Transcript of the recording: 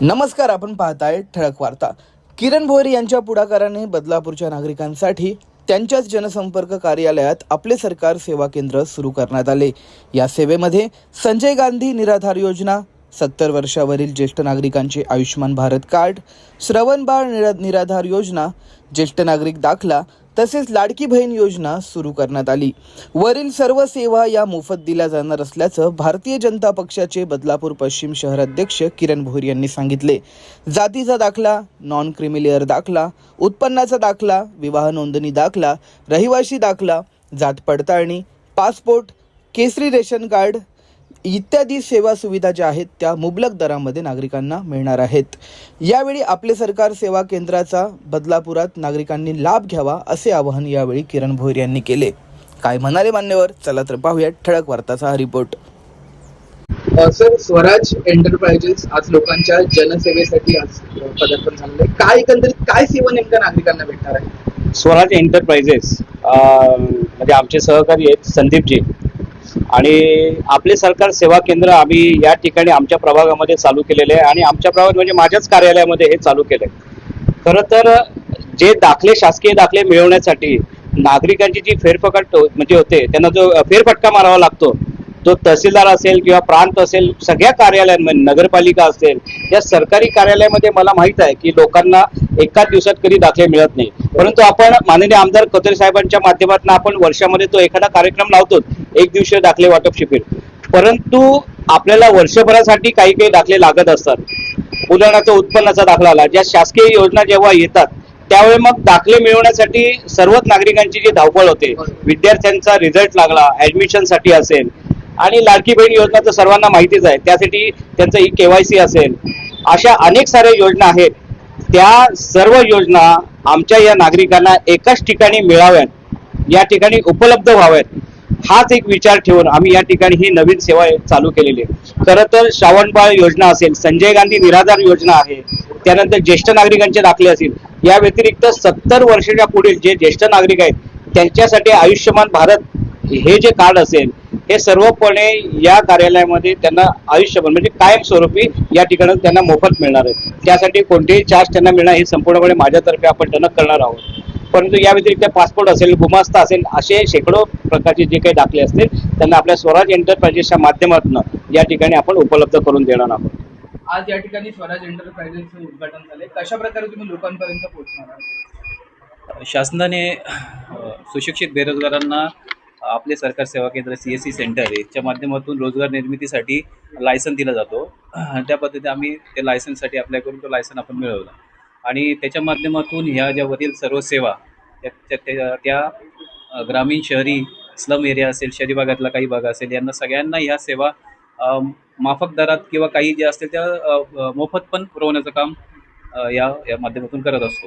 नमस्कार आपण पाहताय ठळक वार्ता. किरण भोईर यांच्या पुढाकाराने बदलापूरच्या नागरिकांसाठी त्यांच्याच जनसंपर्क कार्यालयात आपले सरकार सेवा केंद्र सुरू करण्यात आले. या सेवेमध्ये संजय गांधी निराधार योजना सत्तर वर्षावरील ज्येष्ठ नागरिकांचे आयुष्यमान भारत कार्ड श्रवणबाळ निरा निराधार योजना ज्येष्ठ नागरिक दाखला तसेच लाडकी बहीण योजना सुरू करण्यात आली. वरील सर्व सेवा या मोफत दिल्या जाणार असल्याचं भारतीय जनता पक्षाचे बदलापूर पश्चिम शहराध्यक्ष किरण भोर यांनी सांगितले. जातीचा दाखला नॉन क्रिमिलियर दाखला उत्पन्नाचा दाखला विवाह नोंदणी दाखला रहिवाशी दाखला जात पडताळणी पासपोर्ट केसरी रेशन कार्ड इत्यादी सेवा सुविधा ज्या आहेत त्या मुबलक दरामध्ये नागरिकांना मिळणार आहेत. यावेळी आपले सरकार सेवा केंद्राचा बदलापुरात नागरिकांनी लाभ घ्यावा असे आवाहन यावेळी किरण भोईर यांनी केले. काय म्हणाले मान्यवर? चला तर पाहूया ठळक वार्ताचा हा रिपोर्ट. सर स्वराज एंटरप्राइजेस आज लोकांच्या जनसेवेसाठी आज पदार्पण झालेलं आहे. काय एकंदरीत काय सेवा नेमक्या नागरिकांना भेटणार आहे? स्वराज एंटरप्राइजेस अं, म्हणजे आमचे सहकारी आहेत संदीपजी. आणि आपले सरकार सेवा केंद्र आम्ही या ठिकाणी आमच्या प्रभागामध्ये चालू केलेले आहे आणि आमच्या प्रभाग म्हणजे माझ्याच कार्यालयामध्ये हे चालू केलं आहे खरं तर जे दाखले शासकीय दाखले मिळवण्यासाठी नागरिकांची जी फेरफटका म्हणजे होते त्यांना जो फेरफटका मारावा लागतो तो तहसीलदार असेल किंवा प्रांत असेल सगळ्या कार्यालयांमध्ये म्हणजे नगरपालिका असेल या सरकारी कार्यालयामध्ये मला माहीत आहे की लोकांना एकाच दिवसात कधी दाखले मिळत नाही. परंतु आपण माननीय आमदार कतरे साहेबांच्या माध्यमातून आपण वर्षामध्ये तो एखादा कार्यक्रम लावतो एक दिवशीय दाखले वाटप शिबिर. परंतु आपल्याला वर्षभरासाठी काही काही दाखले लागत असतात. उदाहरणार्थ उत्पन्नाचा दाखला आला ज्या शासकीय योजना जेव्हा येतात त्यावेळी मग दाखले मिळवण्यासाठी सर्वच नागरिकांची जी धावपळ होते विद्यार्थ्यांचा रिझल्ट लागला ऍडमिशनसाठी असेल आणि लाडकी बहीण योजना तर सर्वांना माहितीच आहे. त्यासाठी त्यांचं ई केवायसी असेल. अशा अनेक साऱ्या योजना आहेत. त्या सर्व योजना आमच्या या नागरिकांना एकाच ठिकाणी मिळाव्यात. या ठिकाणी उपलब्ध व्हाव्यात. हाच एक विचार ठेवून आम्ही या ठिकाणी ही नवीन सेवा चालू केलेली आहे. खरं तर श्रावणबाळ योजना असेल संजय गांधी निराधार योजना आहे त्यानंतर ज्येष्ठ नागरिकांचे दाखले असतील या व्यतिरिक्त सत्तर वर्षाच्या पुढील जे ज्येष्ठ नागरिक आहेत त्यांच्यासाठी आयुष्यमान भारत हे जे कार्ड असेल हे सर्वपणे या कार्यालयामध्ये त्यांना आयुष्यभर म्हणजे कायमस्वरूपी या ठिकाणी त्यांना मोफत मिळणार आहे. त्यासाठी कोणतेही चार्ज त्यांना मिळणार हे संपूर्णपणे माझ्यातर्फे आपण त्यांना करणार आहोत. परंतु या व्यतिरिक्त पासपोर्ट असेल गुमास्ता असेल असे शेकडो प्रकारचे जे काही दाखले असतील त्यांना आपल्या स्वराज एंटरप्राइजेसच्या माध्यमातून या ठिकाणी आपण उपलब्ध करून देणार आहोत. आज या ठिकाणी स्वराज एंटरप्राइजेसचं उद्घाटन झाले. कशा प्रकारे तुम्ही लोकांपर्यंत पोहोचणार आहात? शासनाने सुशिक्षित बेरोजगारांना आपले सरकार सेवा केंद्र सी एस सी सेंटर याच्या माध्यमातून रोजगार निर्मितीसाठी लायसन दिला जातो. त्या पद्धतीने आम्ही त्या लायसनसाठी अप्लाय करून तो लायसन आपण मिळवला. आणि त्याच्या माध्यमातून ह्या ज्या वरील सर्व सेवा त्या त्या- ग्रामीण शहरी स्लम एरिया असेल शहरी भागातला काही भाग असेल यांना सगळ्यांना ह्या सेवा माफक दरात किंवा काही जे असतील त्या मोफत पण पुरवण्याचं काम या या माध्यमातून करत असतो.